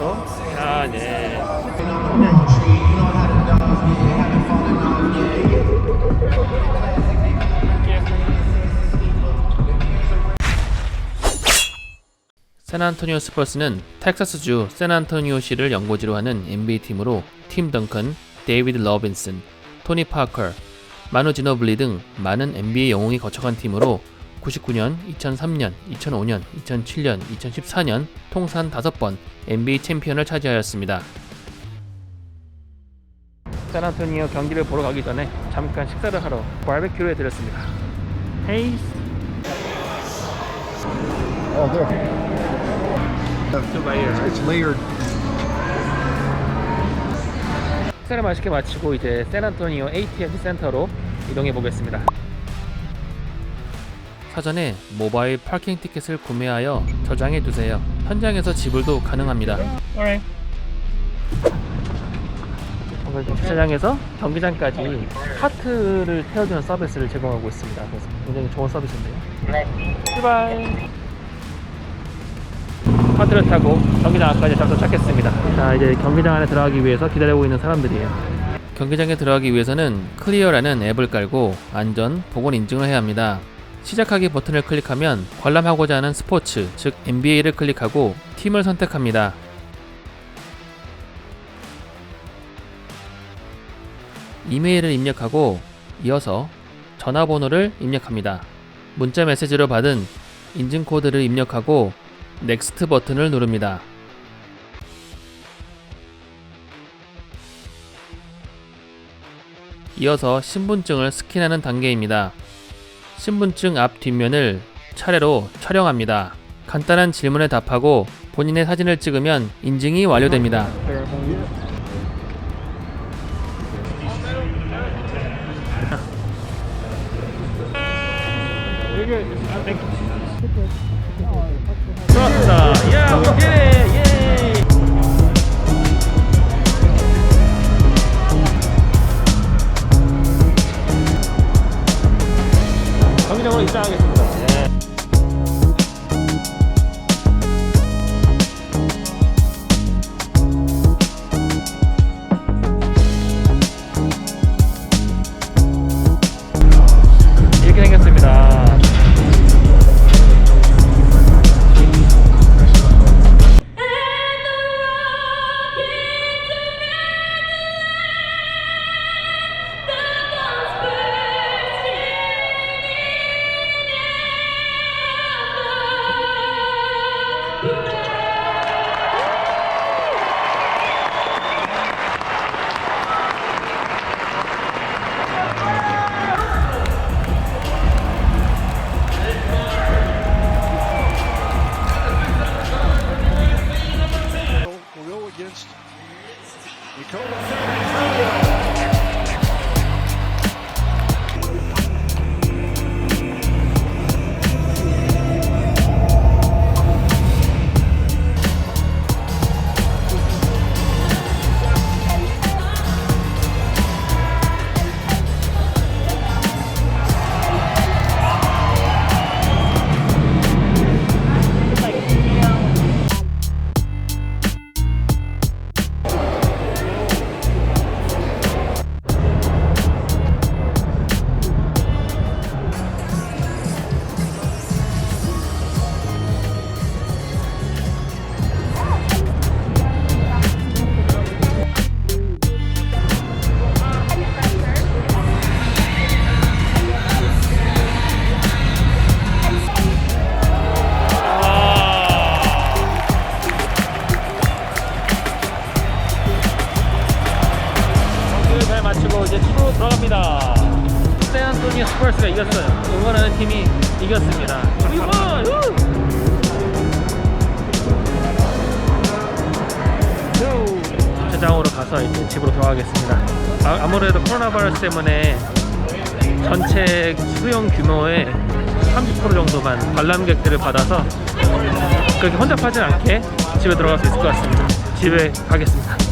또? 아, 네. 샌안토니오 스퍼스는 텍사스주 샌안토니오시를 연고지로 하는 NBA 팀으로 팀 덩컨, 데이비드 러빈슨, 토니 파커, 마누 지노블리 등 많은 NBA 영웅이 거쳐간 팀으로 99년, 2003년, 2005년, 2007년, 2014년 통산 5번 NBA 챔피언을 차지하였습니다. 샌안토니오 경기를 보러 가기 전에 잠깐 식사를 하러 바베큐를 해드렸습니다. 헤이스 Oh, there. It's layered. 식사를 맛있게 마치고 이제 샌안토니오 AT&T 센터로 이동해 보겠습니다. 사전에 모바일 파킹 티켓을 구매하여 저장해 두세요. 현장에서 지불도 가능합니다. 주차장에서 경기장까지 카트를 태워주는 서비스를 제공하고 있습니다. 그래서 굉장히 좋은 서비스인데요. 출발! 카트를 타고 경기장 앞까지 잡 도착했습니다. 자, 이제 경기장 안에 들어가기 위해서 기다리고 있는 사람들이에요. 경기장에 들어가기 위해서는 클리어라는 앱을 깔고 안전, 보건 인증을 해야 합니다. 시작하기 버튼을 클릭하면 관람하고자 하는 스포츠, 즉 NBA를 클릭하고 팀을 선택합니다. 이메일을 입력하고 이어서 전화번호를 입력합니다. 문자 메시지로 받은 인증 코드를 입력하고 넥스트 버튼을 누릅니다. 이어서 신분증을 스캔하는 단계입니다. 신분증 앞 뒷면을 차례로 촬영합니다. 간단한 질문에 답하고 본인의 사진을 찍으면 인증이 완료됩니다. 야, 오케이. 예. 경기장 最後に。 마치고 이제 집으로 돌아갑니다. 샌안토니오 스퍼스가 이겼어요. 응원하는 팀이 이겼습니다. 우! 주차장으로 가서 이제 집으로 돌아가겠습니다. 아, 아무래도 코로나 바이러스 때문에 전체 수용 규모의 30% 정도만 관람객들을 받아서 그렇게 혼잡하지 않게 집에 들어갈 수 있을 것 같습니다. 집에 가겠습니다.